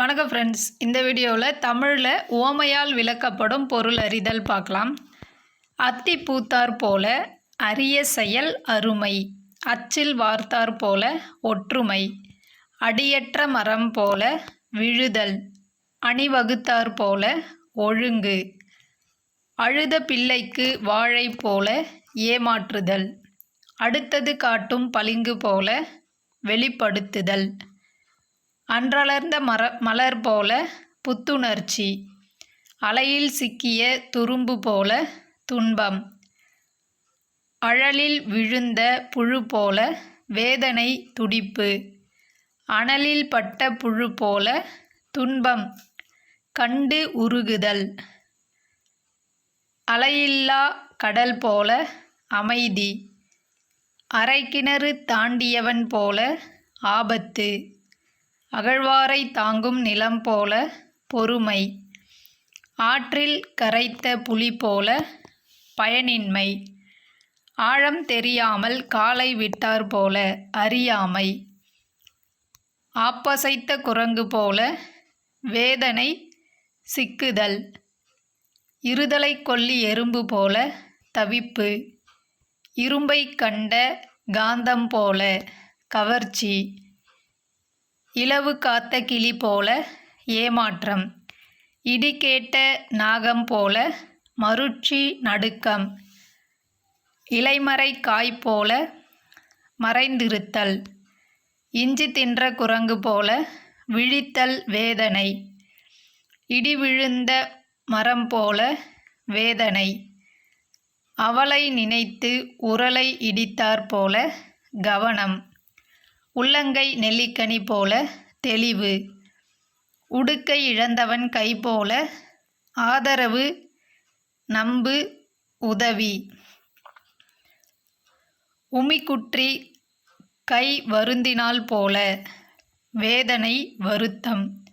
வணக்கம் ஃப்ரெண்ட்ஸ் இந்த வீடியோவில் தமிழில் ஓமையால் விளக்கப்படும் பொருள் அறிதல் பார்க்கலாம். அத்தி பூத்தார் போல அரிய செயல் அருமை. அச்சில் வார்த்தார் போல ஒற்றுமை. அடியற்ற மரம் போல விழுதல். அணிவகுத்தார் போல ஒழுங்கு. அழுத பிள்ளைக்கு வாழை போல ஏமாற்றுதல். அடுத்தது காட்டும் பளிங்கு போல வெளிப்படுத்துதல். அன்றளர்ந்த மர மலர் போல புத்துணர்ச்சி. அலையில் சிக்கிய துரும்பு போல துன்பம். அழலில் விழுந்த புழு போல வேதனை துடிப்பு. அனலில் பட்ட புழு போல துன்பம். கண்டு உருகுதல். அலையில்லா கடல் போல அமைதி. அரைக்கிணறு தாண்டியவன் போல ஆபத்து. அகழ்வாரை தாங்கும் நிலம் போல பொறுமை. ஆற்றில் கரைத்த புலி போல பயனின்மை. ஆழம் தெரியாமல் காலை விட்டார் போல அறியாமை. ஆப்பசைத்த குரங்கு போல வேதனை சிக்குதல். இருதலை கொல்லி எறும்பு போல தவிப்பு. இரும்பை கண்ட காந்தம் போல கவர்ச்சி. இலவு காத்த கிளி போல ஏமாற்றம். இடி கேட்ட நாகம் போல மருட்சி நடுக்கம். இலைமறை காய் போல மறைந்திருத்தல். இஞ்சி தின்ற குரங்கு போல விழித்தல் வேதனை. இடி விழுந்த மரம் போல வேதனை. அவளை நினைத்து உரலை இடித்தாற் போல கவனம். உள்ளங்கை நெல்லிக்கனி போல தெளிவு. உடுக்கை இழந்தவன் கை போல ஆதரவு நம்பு உதவி. உமிக்குற்றி கை வருந்தினால் போல வேதனை வருத்தம்.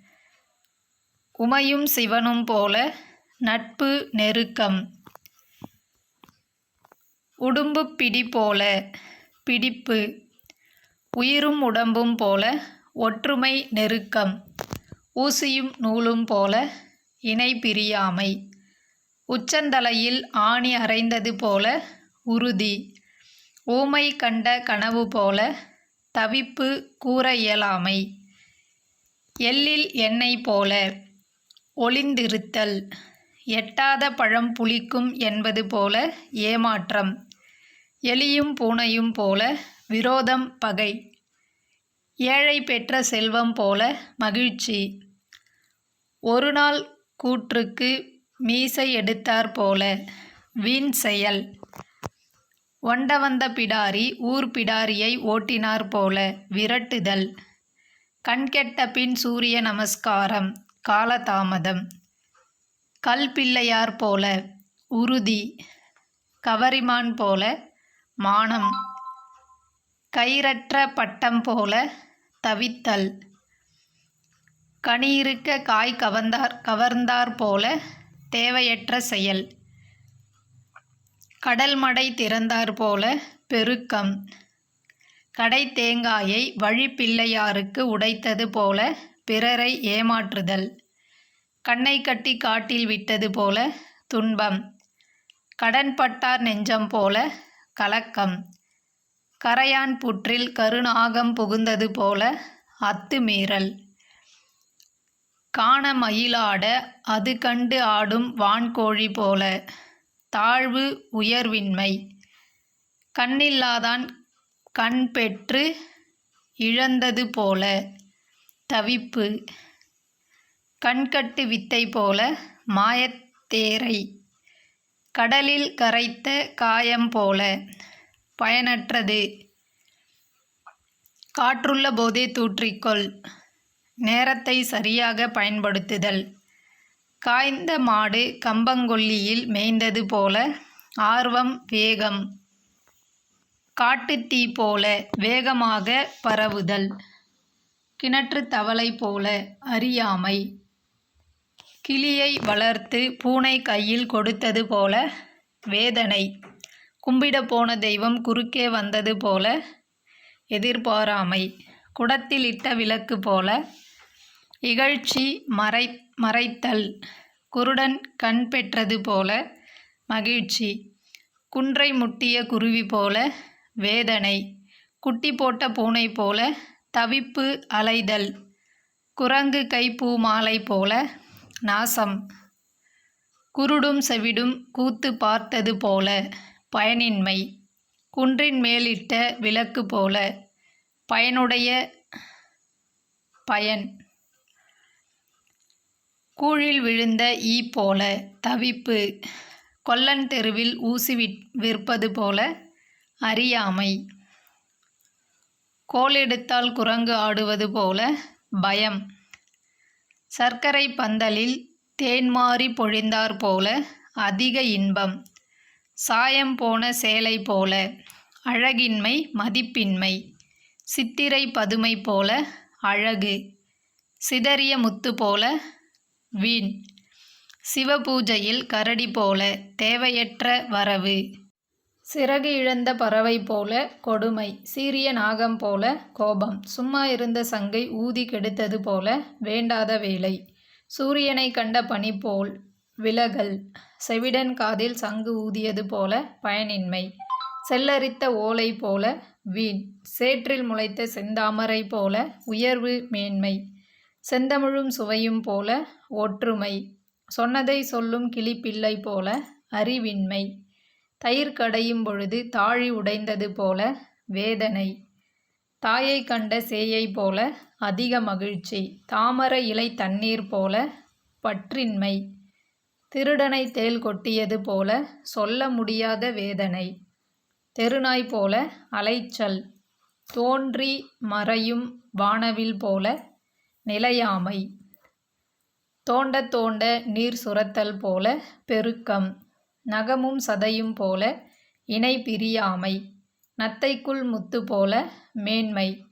உமையும் சிவனும் போல நட்பு நெருக்கம். உடும்பு பிடி போல பிடிப்பு. உயிரும் உடம்பும் போல ஒற்றுமை நெருக்கம் ஊசியும் நூலும் போல இணை பிரியாமை. உச்சந்தலையில் ஆணி அரைந்தது போல உறுதி ஊமை கண்ட கனவு போல தவிப்பு கூற இயலாமை. எள்ளில் எண்ணெய் போல ஒளிந்திருத்தல் எட்டாத பழம் புளிக்கும் என்பது போல ஏமாற்றம் எலியும் பூனையும் போல விரோதம் பகை. ஏழை பெற்ற செல்வம் போல மகிழ்ச்சி. ஒரு நாள் கூற்றுக்கு மீசை எடுத்தார் போல வீண் செயல். ஒண்ட வந்த பிடாரி ஊர் பிடாரியை ஓட்டினார் போல விரட்டுதல். கண்கெட்ட பின் சூரிய நமஸ்காரம் காலதாமதம் கல் பிள்ளையார் போல உறுதி. கவரிமான் போல மானம். கயிறற்ற பட்டம் போல தவித்தல். கனியிருக்க காய் கவர்ந்தார் கவர்ந்தார் போல தேவையற்ற செயல். கடல் மடை திறந்தார் போல பெருக்கம். கடை தேங்காயை வழிப்பிள்ளையாருக்கு உடைத்தது போல பிறரை ஏமாற்றுதல். கண்ணை கட்டி காட்டில் விட்டது போல துன்பம். கடன்பட்டார் நெஞ்சம் போல கலக்கம். கரையான் புற்றில் கருநாகம் புகுந்தது போல அத்துமீறல் காண மயிலாட அது கண்டு ஆடும் வான்கோழி போல தாழ்வு உயர்வின்மை. கண்ணில்லாதான் கண் பெற்று இழந்தது போல தவிப்பு. கண்கட்டு வித்தை போல மாயத்தேரை. கடலில் கரைத்த காயம் போல பயனற்றது. காற்றுள்ள போதே தூற்றிக்கொள். நேரத்தை சரியாக பயன்படுத்துதல். காய்ந்த மாடு கம்பங்கொல்லியில் மேய்ந்தது போல ஆர்வம் வேகம். காட்டுத்தீ போல வேகமாக பரவுதல். கிணற்று தவளை போல அறியாமை. கிளியை வளர்த்து பூனை கையில் கொடுத்தது போல வேதனை. கும்பிட போன தெய்வம் குறுக்கே வந்தது போல எதிர்பாராமை. குடத்தில் இட்ட விளக்கு போல இகழ்ச்சி மறை மறைத்தல். குருடன் கண் பெற்றது போல மகிழ்ச்சி. குன்றை முட்டிய குருவி போல வேதனை. குட்டி போட்ட பூனை போல தவிப்பு அலைதல். குரங்கு கை மாலை போல நாசம். குருடும் செவிடும் கூத்து பார்த்தது போல பயனின்மை. குன்றின் மேலிட்ட விளக்கு போல. பயனுடைய பயன். கூழில் விழுந்த ஈ போல. தவிப்பு. கொல்லன் தெருவில் ஊசி விற் விற்பது போல. அறியாமை. கோலெடுத்தால் குரங்கு ஆடுவது போல. பயம். சர்க்கரை பந்தலில் தேன்மாறி பொழிந்தார் போல. அதிக இன்பம். சாயம் போன சேலை போல அழகின்மை மதிப்பின்மை. சித்திரை பதுமை போல அழகு சிதறிய முத்து போல வீண். சிவபூஜையில் கரடி போல தேவையற்ற வரவு. சிறகு இழந்த பறவை போல கொடுமை சீரிய நாகம் போல கோபம். சும்மா இருந்த சங்கை ஊதி கெடுத்தது போல வேண்டாத வேலை. சூரியனை கண்ட பனி போல் விலகல். செவிடன் காதில் சங்கு ஊதியது போல பயனின்மை. செல்லரித்த ஓலை போல வீண். சேற்றில் முளைத்த செந்தாமரை போல உயர்வு மேன்மை. செந்தமிழும் சுவையும் போல ஒற்றுமை. சொன்னதை சொல்லும் கிளிப்பிள்ளை போல அறிவின்மை. தயிர் கடையும் பொழுது தாழி உடைந்தது போல வேதனை. தாயை கண்ட சேயை போல அதிக மகிழ்ச்சி. தாமரை இலை தண்ணீர் போல பற்றின்மை. திருடனை தேள் கொட்டியது போல சொல்ல முடியாத வேதனை. தெருநாய் போல அலைச்சல். தோன்றி மறையும் வானவில் போல நிலையாமை. தோண்ட தோண்ட நீர் சுரத்தல் போல பெருக்கம். நகமும் சதையும் போல இணை பிரியாமை. நத்தைக்குள் முத்து போல மேன்மை.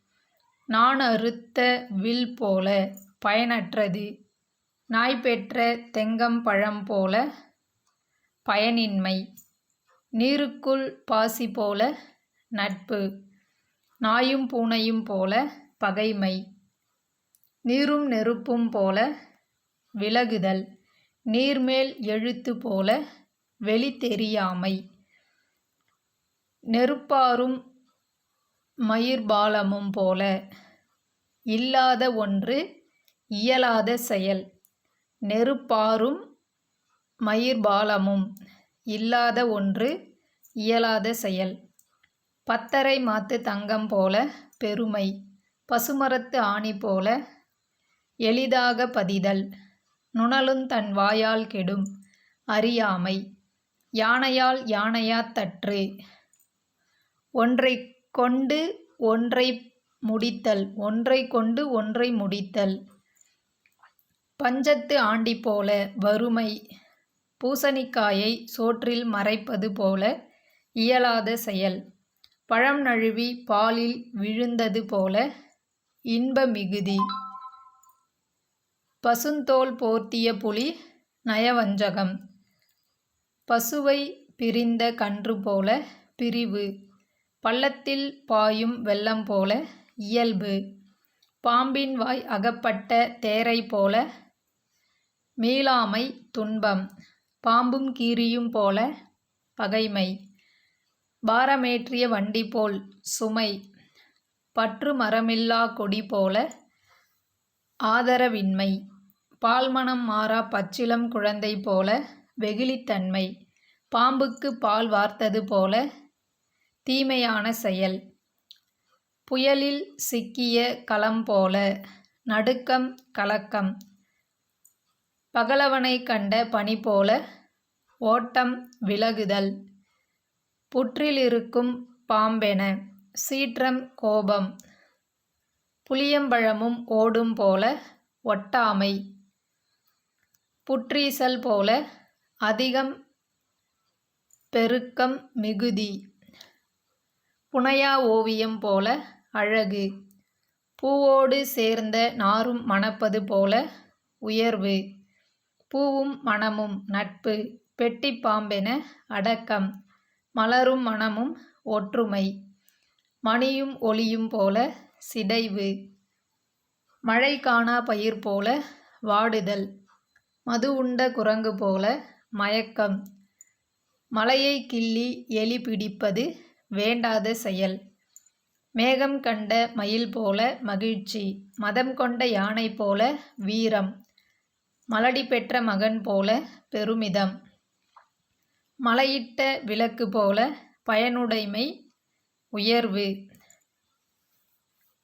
நான் அறுத்த வில் போல பயனற்றது. நாய் பெற்ற தெங்கம் பழம் போல பயனின்மை நீருக்குள் பாசி போல நட்பு நாயும் பூனையும் போல பகைமை நீரும் நெருப்பும் போல விலகுதல் நீர்மேல் எழுத்து போல வெளி தெரியாமை நெருப்பாரும் மயிர்பாலமும் போல இல்லாத ஒன்று இயலாத செயல். நெருப்பாரும் மயிர்பாலமும் இல்லாத ஒன்று இயலாத செயல். பத்தரை மாத்து தங்கம் போல பெருமை பசுமரத்து ஆணி போல எளிதாக பதிதல். நுணலும் தன் வாயால் கெடும் அறியாமை யானையால் யானையா தற்று. ஒன்றை கொண்டு ஒன்றை முடித்தல் ஒன்றை கொண்டு ஒன்றை முடித்தல். பஞ்சத்து ஆண்டி போல வறுமை. பூசணிக்காயை சோற்றில் மறைப்பது போல இயலாத செயல். பழம் நழுவி பாலில் விழுந்தது போல இன்ப மிகுதி. பசுந்தோல் போர்த்திய புலி நயவஞ்சகம். பசுவை பிரிந்த கன்று போல பிரிவு. பள்ளத்தில் பாயும் வெள்ளம் போல இயல்பு. பாம்பின் வாய் அகப்பட்ட தேரை போல மீளாமை துன்பம் பாம்பும் கீரியும் போல பகைமை. பாரமேற்றிய வண்டி போல் சுமை பற்று மரமில்லா கொடி போல ஆதரவின்மை. பால்மணம் மாறா பச்சிலம் குழந்தை போல வெகுளித்தன்மை. பாம்புக்கு பால் வார்த்தது போல தீமையான செயல். புயலில் சிக்கிய களம் போல நடுக்கம் கலக்கம். பகலவனை கண்ட பனி போல ஓட்டம் விலகுதல். புற்றிலிருக்கும் பாம்பென சீற்றம் கோபம். புளியம்பழமும் ஓடும் போல ஒட்டாமை. புற்றீசல் போல அதிகம் பெருக்கம் மிகுதி. புனையா ஓவியம் போல அழகு. பூவோடு சேர்ந்த நாரும் மணப்பது போல உயர்வு. பூவும் மணமும் நட்பு பெட்டி பாம்பென அடக்கம் மலரும் மணமும் ஒற்றுமை மணியும் ஒளியும் போல சிதைவு மழை காணா பயிர் போல வாடுதல் மது உண்ட குரங்கு போல மயக்கம் மலையை கிள்ளி எலி பிடிப்பது வேண்டாத செயல் மேகம் கண்ட மயில் போல மகிழ்ச்சி மதம் கொண்ட யானை போல வீரம் மலடி பெற்ற மகன் போல பெருமிதம். மலையிட்ட விளக்கு போல பயனுடைமை உயர்வு.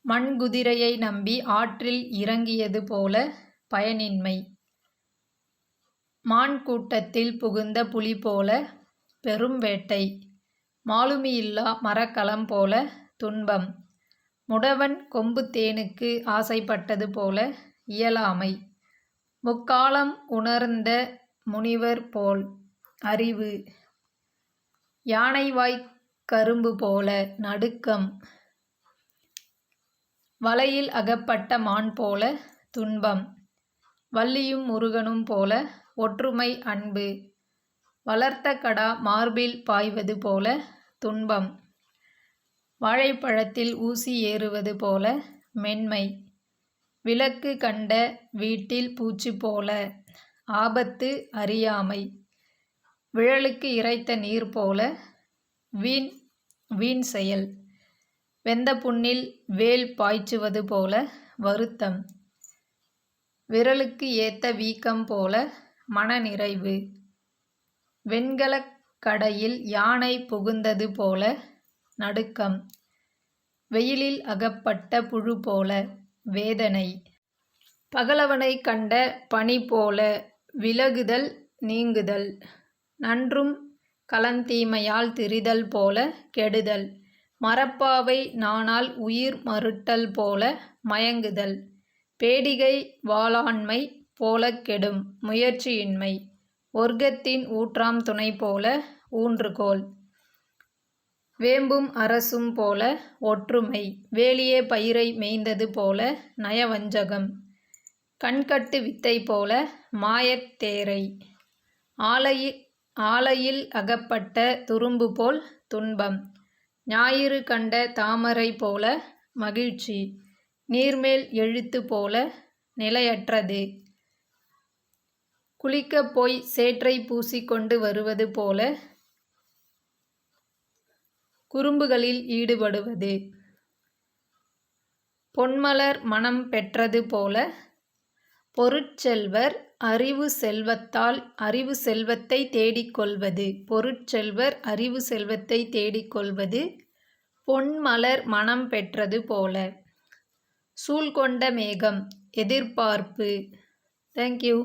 மண்குதிரையை நம்பி ஆற்றில் இறங்கியது போல பயனின்மை. மான் கூட்டத்தில் புகுந்த புலி போல பெரும் வேட்டை. மாலுமியில்லா மரக்கலம் போல துன்பம். முடவன் கொம்பு தேனுக்கு ஆசைப்பட்டது போல இயலாமை. முக்காலம் உணர்ந்த முனிவர் போல் அறிவு யானைவாய் கரும்பு போல நடுக்கம் வலையில் அகப்பட்ட மான் போல துன்பம் வள்ளியும் முருகனும் போல ஒற்றுமை அன்பு வளர்த்த கடா மார்பில் பாய்வது போல துன்பம் வாழைப்பழத்தில் ஊசி ஏறுவது போல மென்மை. விளக்கு கண்ட வீட்டில் பூச்சி போல. ஆபத்து அறியாமை. விழலுக்கு இறைத்த நீர் போல வீண் வீண் செயல். வெந்த புண்ணில் வேல் பாய்ச்சுவது போல வருத்தம். விரலுக்கு ஏத்த வீக்கம் போல மனநிறைவு. வெண்கலக் கடையில் யானை புகுந்தது போல நடுக்கம். வெயிலில் அகப்பட்ட புழு போல வேதனை. பகலவனை கண்ட பனி போல விலகுதல் நீங்குதல். நன்றும் கலந்தீமையால் திரிதல் போல கெடுதல். மரப்பாவை நானால் உயிர் மறுட்டல் போல மயங்குதல். பேடிகை வாளாண்மை போலக் கெடும் முயற்சியின்மை. ஒர்க்கத்தின் ஊற்றாம் துணை போல ஊன்றுகோல். வேம்பும் அரசும் போல ஒற்றுமை வேலியே பயிரை மேய்ந்தது போல நயவஞ்சகம் கண்கட்டு வித்தை போல மாயத்தேரை ஆலையில் ஆலையில் அகப்பட்ட துரும்பு போல் துன்பம் ஞாயிறு கண்ட தாமரை போல மகிழ்ச்சி நீர்மேல் எழுத்து போல நிலையற்றது. குளிக்கப் போய் சேற்றை பூசிக்கொண்டு வருவது போல குறும்புகளில் ஈடுபடுவது. பொன்மலர் மனம் பெற்றது போல பொருட்செல்வர் அறிவு செல்வத்தால் அறிவு செல்வத்தை தேடிக்கொள்வது. பொருட்செல்வர் அறிவு செல்வத்தை தேடிக்கொள்வது பொன்மலர் மனம் பெற்றது போல. சூழ்கொண்ட மேகம் எதிர்பார்ப்பு. தேங்க்யூ